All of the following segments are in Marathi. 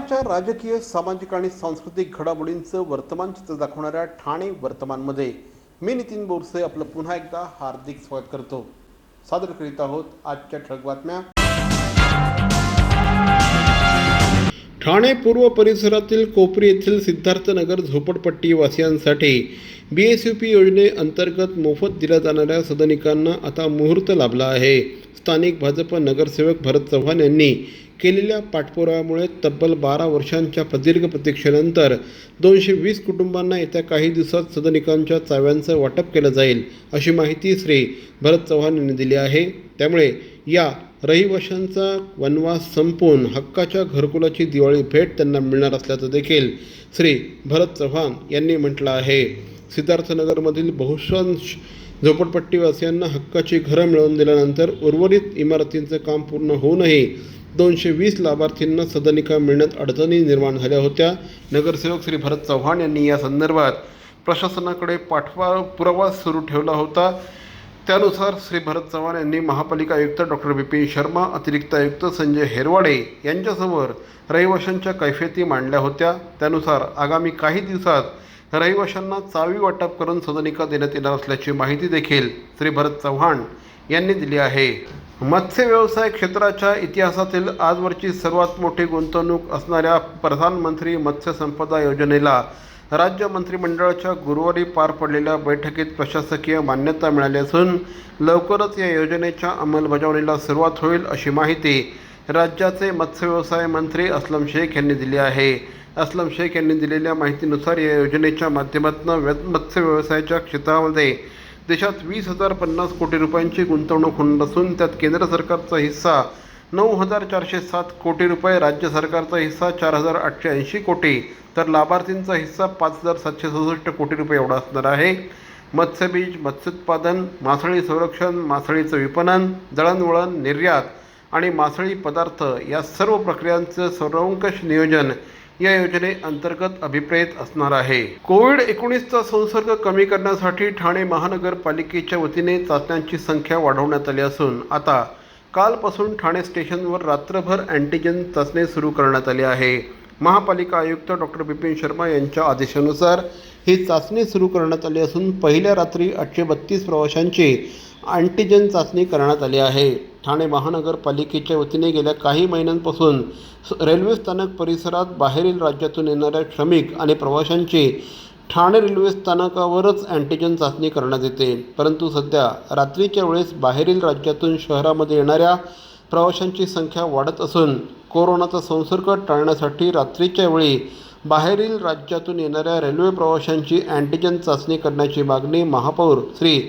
ठाण्याच्या राजकीय सामाजिक आणि सांस्कृतिक घडामोडींचं वर्तमान चित्र दाखवणाऱ्या ठाणे वर्तमानमध्ये मी नितीन बोरसे आपलं पुन्हा एकदा हार्दिक स्वागत करतो. सादर करीत आहोत आजच्या ठळक बातम्या. ठाणे पूर्व परिसरातील कोपरी येथील सिद्धार्थनगर झोपडपट्टी वासियांसाठी बी एस यू पी योजनेअंतर्गत मोफत दिल्या जाणाऱ्या सदनिकांना आता मुहूर्त लाभला आहे. स्थानिक भाजप नगरसेवक भरत चव्हाण यांनी केलेल्या पाठपुराव्यामुळे तब्बल बारा वर्षांच्या प्रदीर्घ प्रतीक्षेनंतर दोनशे वीस कुटुंबांना येत्या काही दिवसात सदनिकांच्या चाव्यांचं वाटप केलं जाईल अशी माहिती श्री. भरत चव्हाण यांनी दिली आहे. त्यामुळे या रहिवाशांचा वनवास संपवून हक्काच्या घरकुलाची दिवाळी भेट त्यांना मिळणार असल्याचं देखील श्री. भरत चव्हाण यांनी म्हटलं आहे. सिद्धार्थनगरमधील बहुतांश झोपडपट्टीवासियांना हक्काची घरं मिळवून दिल्यानंतर उर्वरित इमारतींचं काम पूर्ण होऊनही दोनशे वीस लाभार्थींना सदनिका मिळण्यात अडचणी निर्माण झाल्या होत्या. नगरसेवक श्री भरत चव्हाण यांनी या संदर्भात प्रशासनाकडे पाठवा पुरावा सुरू ठेवला होता. त्यानुसार श्री भरत चव्हाण यांनी महापालिका आयुक्त डॉक्टर बिपिन शर्मा अतिरिक्त आयुक्त संजय हेरवाडे यांच्यासमोर रहिवाशांच्या कैफियती मांडल्या होत्या. त्यानुसार आगामी काही दिवसात रहिवाशांना चावी वाटप करून सदनिका देण्यात येणार असल्याची माहिती देखील श्री भरत चव्हाण यांनी दिली आहे. मत्स्य व्यवसाय क्षेत्राच्या इतिहासातील आजवरची सर्वात मोठी गुंतवणूक असणाऱ्या प्रधानमंत्री मत्स्य संपदा योजनेला राज्य मंत्रिमंडळाच्या गुरुवारी पार पडलेल्या बैठकीत प्रशासकीय मान्यता मिळाली असून लवकरच या योजनेच्या अंमलबजावणीला सुरुवात होईल अशी माहिती राज्याचे मत्स्य व्यवसाय मंत्री अस्लम शेख यांनी दिली आहे. अस्लम शेख यांनी दिलेल्या माहितीनुसार या योजनेच्या माध्यमातून व्य मत्स्य व्यवसायाच्या क्षेत्रामध्ये देशात वीस हजार पन्नास कोटी रुपयांची गुंतवणूक होणार असून त्यात केंद्र सरकारचा हिस्सा नऊ हजार चारशे सात कोटी रुपये राज्य सरकारचा हिस्सा चार हजार आठशे ऐंशी कोटी तर लाभार्थींचा हिस्सा पाच हजार सातशे सदुसष्ट कोटी रुपये एवढा असणार आहे. मत्स्यबीज मत्स्योत्पादन मासळी संरक्षण मासळीचं विपणन दळणवळण निर्यात आणि मासळी पदार्थ या सर्व प्रक्रियांचं सर्वंकष नियोजन या योजनेअंतर्गत अभिप्रेत असणार आहे. कोविड एकोणीसचा संसर्ग कमी करण्यासाठी ठाणे महानगरपालिकेच्या वतीने चाचण्यांची संख्या वाढवण्यात आली असून आता कालपासून ठाणे स्टेशनवर रात्रभर अँटीजन चाचणी सुरू करण्यात आली आहे. महापालिका आयुक्त डॉक्टर बिपिन शर्मा यांच्या आदेशानुसार ही चाचणी सुरू करण्यात आली असून पहिल्या रात्री आठशे बत्तीस प्रवाशांची अँटीजन चाचणी करण्यात आली आहे. ठाणे महानगरपालिकेच्या वतीने गेल्या काही महिन्यांपासून रेल्वे स्थानक परिसरात बाहेरील राज्यातून येणाऱ्या श्रमिक आणि प्रवाशांची ठाणे रेल्वे स्थानकावरच अँटीजन चाचणी करण्यात येते. परंतु सध्या रात्रीच्या वेळेस बाहेरील राज्यातून शहरामध्ये येणाऱ्या प्रवाशांची संख्या वाढत असून कोरोनाचा संसर्ग टाळण्यासाठी रात्रीच्या वेळी बाहेरील राज्यातून येणाऱ्या रेल्वे प्रवाशांची अँटीजन चाचणी करण्याची मागणी महापौर श्री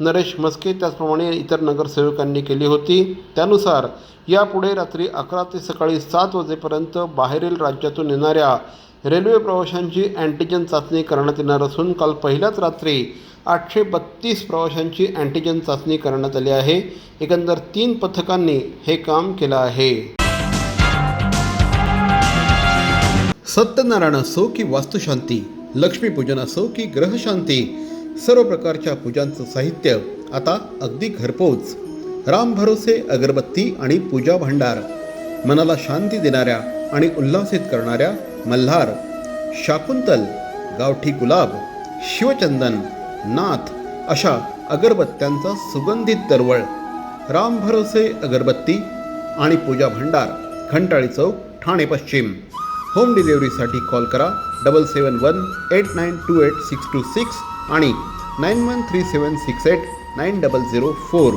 नरेश मस्के त्याचप्रमाणे इतर नगरसेवकांनी केली होती. त्यानुसार यापुढे रात्री अकरा ते सकाळी सात वाजेपर्यंत बाहेरील राज्यातून येणाऱ्या रेल्वे प्रवाशांची अँटीजन चाचणी करण्यात येणार असून काल पहिल्याच रात्री आठशे बत्तीस प्रवाशांची अँटीजन चाचणी करण्यात आली आहे. एकंदर तीन पथकांनी हे काम केलं आहे. सत्यनारायण असो की वास्तुशांती लक्ष्मीपूजन असो की ग्रहशांती सर्व प्रकारच्या पूजांचं साहित्य आता अगदी घरपोच. राम भरोसे अगरबत्ती आणि पूजा भांडार मनाला शांती देणाऱ्या आणि उल्हासित करणाऱ्या मल्हार शाकुंतल गावठी गुलाब शिवचंदन नाथ अशा अगरबत्त्यांचा सुगंधित दरवळ राम भरोसे अगरबत्ती आणि पूजा भंडार घंटाळी चौक ठाणे पश्चिम. होम डिलिव्हरीसाठी कॉल करा double seven one eight nine two eight six two six आणि nine one three seven six eight nine double zero four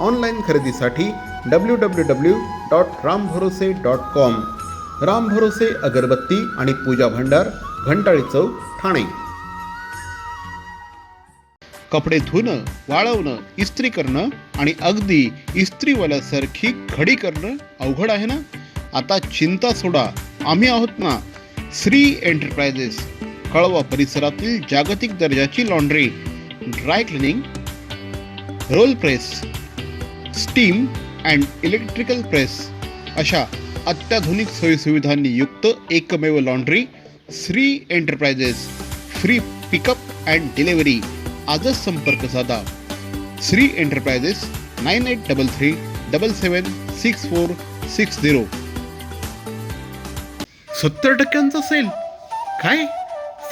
online खरेदीसाठी W W W dot Ram Bharose dot com Ram भरोसे अगरबत्ती आणि पूजा भंडार घंटाळी चौक ठाणे कपडे धुणं वाळवणं इस्त्री करणं आणि अगदी इस्त्रीवाल्यासारखी घडी करणं अवघड आहे ना आता चिंता सोडा आम्ही आहोत ना श्री एंटरप्राइजेस कळवा परिसरातील जागतिक दर्जाची laundry dry cleaning roll press steam and electrical press अशा अत्याधुनिक सोयीसुविधांनी युक्त एकमेव laundry Shri enterprises free pickup and delivery आजच संपर्क साधा. Shri enterprises nine eight double three double seven six four six zero सत्तर टक्क्यांचा सेल काय?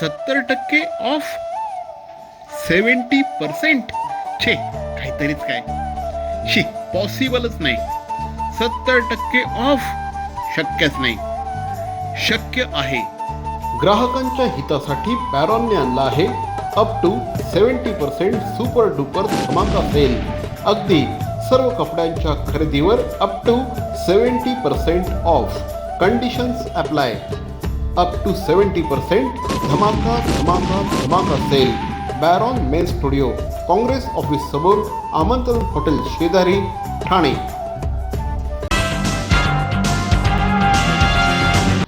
सत्तर टक्के ऑफ सेव्हन्टी पर्सेंट? छे काहीतरीच काय. शी पॉसिबलच नाही. सत्तर टक्के ऑफ शक्यच नाही. शक्य आहे. ग्राहकांच्या हितासाठी पॅरॉनने आणला आहे. Up to seventy percent super duper धमाका सेल अगदी सर्व कपड्यांच्या खरेदीवर up to seventy percent off conditions apply up to seventy percent धमाका धमाका धमाका sale Baron men studio Congress office समोर आमंत्रण हॉटेल शेजारी ठाणे.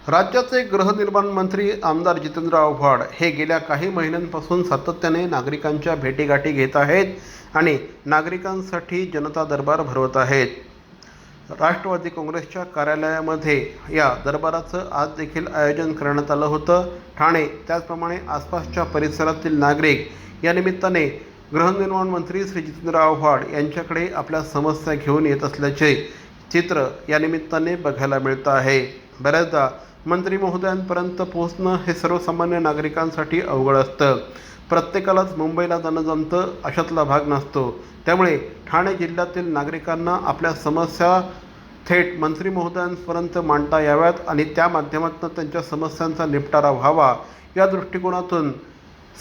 राज्याचे गृहनिर्माण मंत्री आमदार जितेंद्र आव्हाड हे गेल्या काही महिन्यांपासून सातत्याने नागरिकांच्या भेटीगाठी घेत आहेत आणि नागरिकांसाठी जनता दरबार भरवत आहेत. राष्ट्रवादी काँग्रेसच्या कार्यालयामध्ये या दरबाराचं आज देखील आयोजन करण्यात आलं होतं. ठाणे त्याचप्रमाणे आसपासच्या परिसरातील नागरिक या निमित्ताने गृहनिर्माण मंत्री श्री जितेंद्र आव्हाड यांच्याकडे आपल्या समस्या घेऊन येत असल्याचे चित्र या निमित्ताने बघायला मिळतं आहे. बऱ्याचदा मंत्री महोदयांपर्यंत पोहोचणं हे सर्वसामान्य नागरिकांसाठी अवघड असतं. प्रत्येकालाच मुंबईला जाणं जमतं अशातला भाग नसतो. त्यामुळे ठाणे जिल्ह्यातील नागरिकांना आपल्या समस्या थेट मंत्री महोदयांपर्यंत मांडता याव्यात आणि त्या माध्यमातून त्यांच्या समस्यांचा निपटारा व्हावा. या दृष्टिकोनातून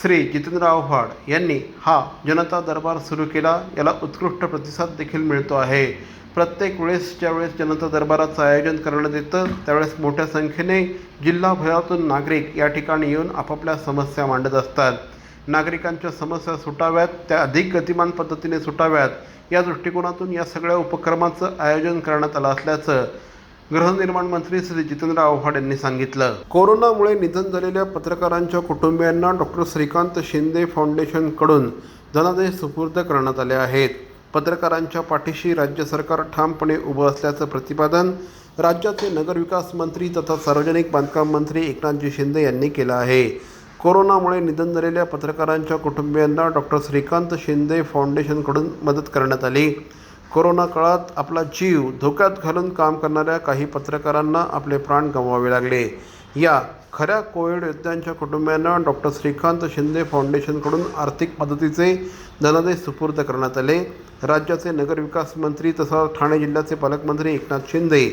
श्री जितेंद्र आव्हाड यांनी हा जनता दरबार सुरू केला. याला उत्कृष्ट प्रतिसाद देखील मिळतो आहे. प्रत्येक वेळेस ज्यावेळेस जनता दरबाराचं आयोजन करण्यात येतं त्यावेळेस मोठ्या संख्येने जिल्हाभरातून नागरिक या ठिकाणी येऊन आपापल्या समस्या मांडत असतात. नागरिकांच्या समस्या सुटाव्यात त्या अधिक गतिमान पद्धतीने सुटाव्यात. या दृष्टिकोनातून या सगळ्या उपक्रमाचं आयोजन करण्यात आलं असल्याचं गृहनिर्माण मंत्री श्री जितेंद्र आव्हाड यांनी सांगितलं. कोरोनामुळे निधन झालेल्या पत्रकारांच्या कुटुंबियांना डॉक्टर श्रीकांत शिंदे फाउंडेशनकडून धनादेश सुपूर्द करण्यात आले आहेत. पत्रकारांच्या पाठीशी राज्य सरकार ठामपणे उभं असल्याचं प्रतिपादन राज्याचे नगरविकास मंत्री तथा सार्वजनिक बांधकाम मंत्री एकनाथजी शिंदे यांनी केलं आहे. कोरोनामुळे निधन झालेल्या पत्रकारांच्या कुटुंबियांना डॉक्टर श्रीकांत शिंदे फाउंडेशनकडून मदत करण्यात आली. कोरोना काळात आपला जीव धोक्यात घालून काम करणाऱ्या काही पत्रकारांना आपले प्राण गमवावे लागले. या खऱ्या कोविड योद्ध्यांच्या कुटुंबियांना डॉक्टर श्रीकांत शिंदे फाउंडेशनकडून आर्थिक मदतीचे धनादेश सुपूर्द करण्यात आले. राज्याचे नगरविकास मंत्री तसा ठाणे जिल्ह्याचे पालकमंत्री एकनाथ शिंदे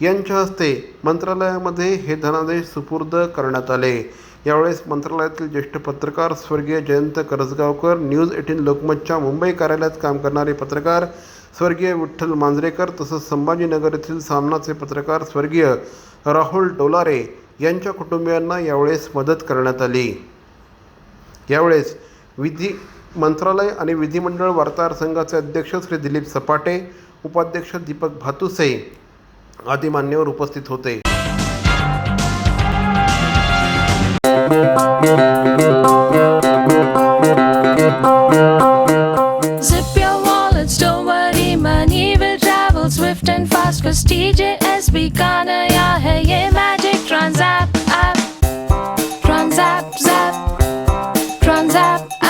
यांच्या हस्ते मंत्रालयामध्ये हे धनादेश सुपूर्द करण्यात आले. यावेळेस मंत्रालयातील ज्येष्ठ पत्रकार स्वर्गीय जयंत करजगावकर न्यूज एटीन लोकमतच्या मुंबई कार्यालयात काम करणारे पत्रकार स्वर्गीय विठ्ठल मांजरेकर तसंच संभाजीनगर येथील सामनाचे पत्रकार स्वर्गीय राहुल डोलारे यांच्या कुटुंबियांना यावेळेस मदत करण्यात आली. यावेळेस विधी मंत्रालय आणि विधिमंडळ वार्ताहर संघाचे अध्यक्ष श्री दिलीप सपाटे उपाध्यक्ष दीपक भातुसे आदी मान्यवर उपस्थित होते. up.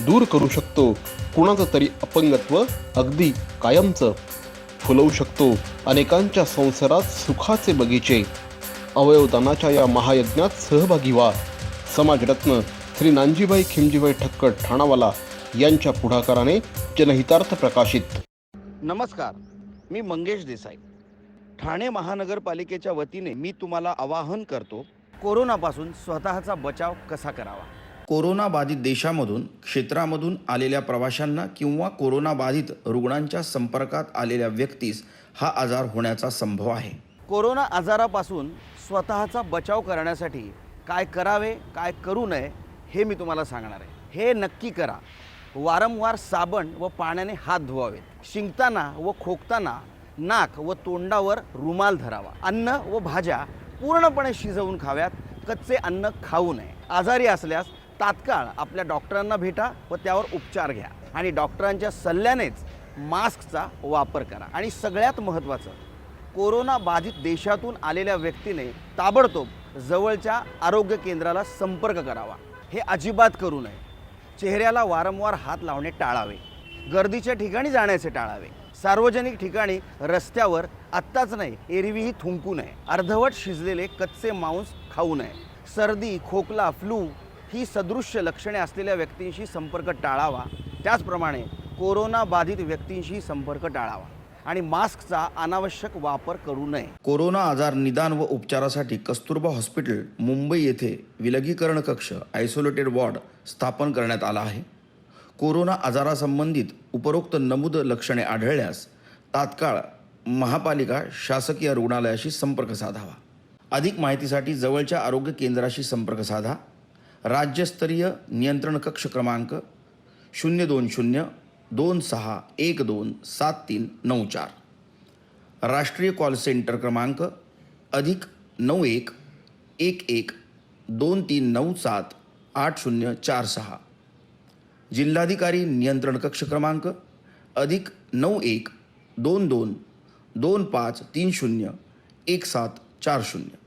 दूर करू शकतो. कुणाचं तरी अपंगत्व अगदी कायमचं फुलवू शकतो. अनेकांच्या संसारात सुखाचे बगीचे. अवयवदानाच्या या महायज्ञात सहभागी व्हा. समाजरत्न श्री नानजीबाई खिमजीबाई ठक्कर ठाणावाला यांच्या पुढाकाराने जनहितार्थ प्रकाशित. नमस्कार. मी मंगेश देसाई. ठाणे महानगरपालिकेच्या वतीने मी तुम्हाला आवाहन करतो कोरोनापासून स्वतःचा बचाव कसा करावा? कोरोनाबाधित देशामधून क्षेत्रामधून आलेल्या प्रवाशांना किंवा कोरोनाबाधित रुग्णांच्या संपर्कात आलेल्या व्यक्तीस हा आजार होण्याचा संभव आहे. कोरोना आजारापासून स्वतःचा बचाव करण्यासाठी काय करावे काय करू नये हे मी तुम्हाला सांगणार आहे. हे नक्की करा. वारंवार साबण व पाण्याने हात धुवावेत. शिंकताना व खोकताना नाक व तोंडावर रुमाल धरावा. अन्न व भाज्या पूर्णपणे शिजवून खाव्यात. कच्चे अन्न खाऊ नये. आजारी असल्यास तात्काळ आपल्या डॉक्टरांना भेटा व त्यावर उपचार घ्या. आणि डॉक्टरांच्या सल्ल्यानेच मास्कचा वापर करा. आणि सगळ्यात महत्त्वाचं कोरोना बाधित देशातून आलेल्या व्यक्तीने ताबडतोब जवळच्या आरोग्य केंद्राला संपर्क करावा. हे अजिबात करू नये. चेहऱ्याला वारंवार हात लावणे टाळावे. गर्दीच्या ठिकाणी जाण्याचे टाळावे. सार्वजनिक ठिकाणी रस्त्यावर आत्ताच नाही एरवीही थुंकू नये. अर्धवट शिजलेले कच्चे मांस खाऊ नये. सर्दी खोकला फ्लू ही सदृश्य लक्षणे असलेल्या व्यक्तींशी संपर्क टाळावा. त्याचप्रमाणे कोरोना बाधित व्यक्तींशी संपर्क टाळावा. आणि मास्कचा अनावश्यक वापर करू नये. कोरोना आजार निदान व उपचारासाठी कस्तुरबा हॉस्पिटल मुंबई येथे विलगीकरण कक्ष आयसोलेटेड वॉर्ड स्थापन करण्यात आला आहे. कोरोना आजारासंबंधित उपरोक्त नमूद लक्षणे आढळल्यास तात्काळ महापालिका शासकीय रुग्णालयाशी संपर्क साधावा. अधिक माहितीसाठी जवळच्या आरोग्य केंद्राशी संपर्क साधा. राज्यस्तरीय नियंत्रण कक्ष क्रमांक शून्य दोन शून्य दोन सहा एक दोन सात तीन नऊ चार. राष्ट्रीय कॉल सेंटर क्रमांक अधिक नऊ एक एक एक दोन तीन नऊ सात आठ शून्य चार सहा. जिल्हाधिकारी नियंत्रण कक्ष क्रमांक अधिक नऊ एक दोन दोन दोन पाच तीन शून्य एक सात चार शून्य.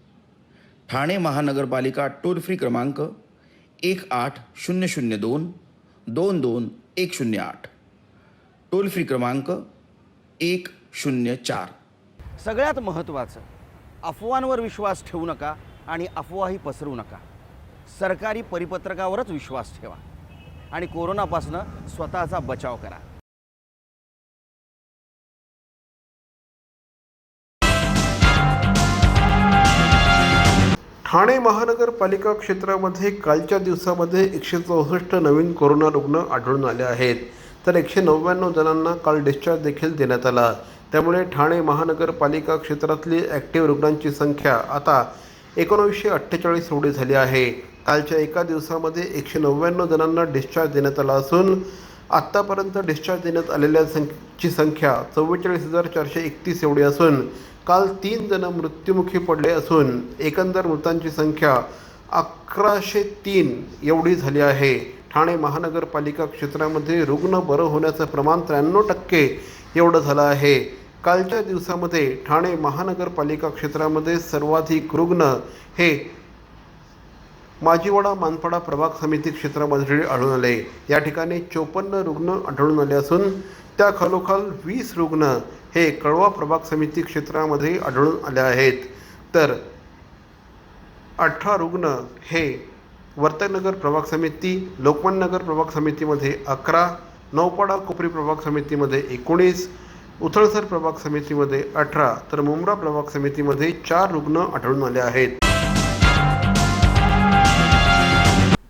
ठाणे महानगरपालिका टोल फ्री क्रमांक एक आठ शून्य शून्य दोन दोन दोन एक शून्य आठ. टोल फ्री क्रमांक एक शून्य चार. सगळ्यात महत्त्वाचं अफवांवर विश्वास ठेवू नका आणि अफवाही पसरवू नका. सरकारी परिपत्रकावरच विश्वास ठेवा आणि कोरोनापासून स्वतःचा बचाव करा. ठाणे महानगरपालिका क्षेत्रामध्ये कालच्या दिवसामध्ये एकशे चौसष्ट नवीन कोरोना रुग्ण आढळून आले आहेत. तर एकशे नव्याण्णव जणांना काल डिस्चार्ज देखील देण्यात आला. त्यामुळे ठाणे महानगरपालिका क्षेत्रातली ॲक्टिव्ह रुग्णांची संख्या आता एकोणावीसशे अठ्ठेचाळीस एवढी झाली आहे. कालच्या एका दिवसामध्ये एकशे नव्याण्णव जणांना डिस्चार्ज देण्यात आला असून आत्तापर्यंत डिस्चार्ज देण्यात आलेल्या संख्येची संख्या चव्वेचाळीस हजार चारशे एकतीस एवढी असून काल तीन जण मृत्युमुखी पडले असून एकंदर मृतांची संख्या अकराशे तीन एवढी झाली आहे. ठाणे महानगरपालिका क्षेत्रामध्ये रुग्ण बरं होण्याचं प्रमाण त्र्याण्णव टक्के एवढं झालं आहे. कालच्या दिवसामध्ये ठाणे महानगरपालिका क्षेत्रामध्ये सर्वाधिक रुग्ण हे माजीवाडा मानपाडा प्रभाग समिती क्षेत्रामध्ये आढळून आले. या ठिकाणी चोपन्न रुग्ण आढळून आले असून त्या खालोखाल वीस रुग्ण हे कळवा प्रभाग समिती क्षेत्रामध्ये आढळून आले आहेत. तर अठरा रुग्ण हे वर्तकनगर प्रभाग समिती लोकमान्यनगर प्रभाग समितीमध्ये अकरा नौपाडा कोपरी प्रभाग समितीमध्ये एकोणीस उथळसर प्रभाग समितीमध्ये अठरा तर मुंब्रा प्रभाग समितीमध्ये चार रुग्ण आढळून आले आहेत.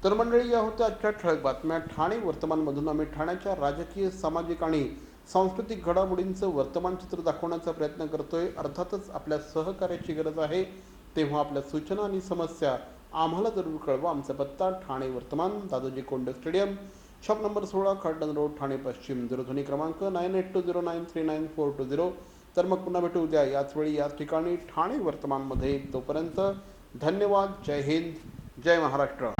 तर मंडळी या होत्या आजच्या ठळक बातम्या. ठाणे वर्तमानमधून आम्ही ठाण्याच्या राजकीय सामाजिक आणि सांस्कृतिक घडामोडींचं वर्तमान चित्र दाखवण्याचा प्रयत्न करतोय. अर्थातच आपल्या सहकार्याची गरज आहे. तेव्हा आपल्या सूचना आणि समस्या आम्हाला जरूर कळवा. आमचा पत्ता ठाणे वर्तमान Dadoji Kond stadium. Shop number सोळा कार्डन रोड ठाणे पश्चिम. दूरध्वनी क्रमांक nine eight two zero nine three nine four two zero. तर मग पुन्हा भेटू उद्या. याच वेळी याच ठिकाणी ठाणे वर्तमानमध्ये तोपर्यंत धन्यवाद. जय हिंद. जय महाराष्ट्र.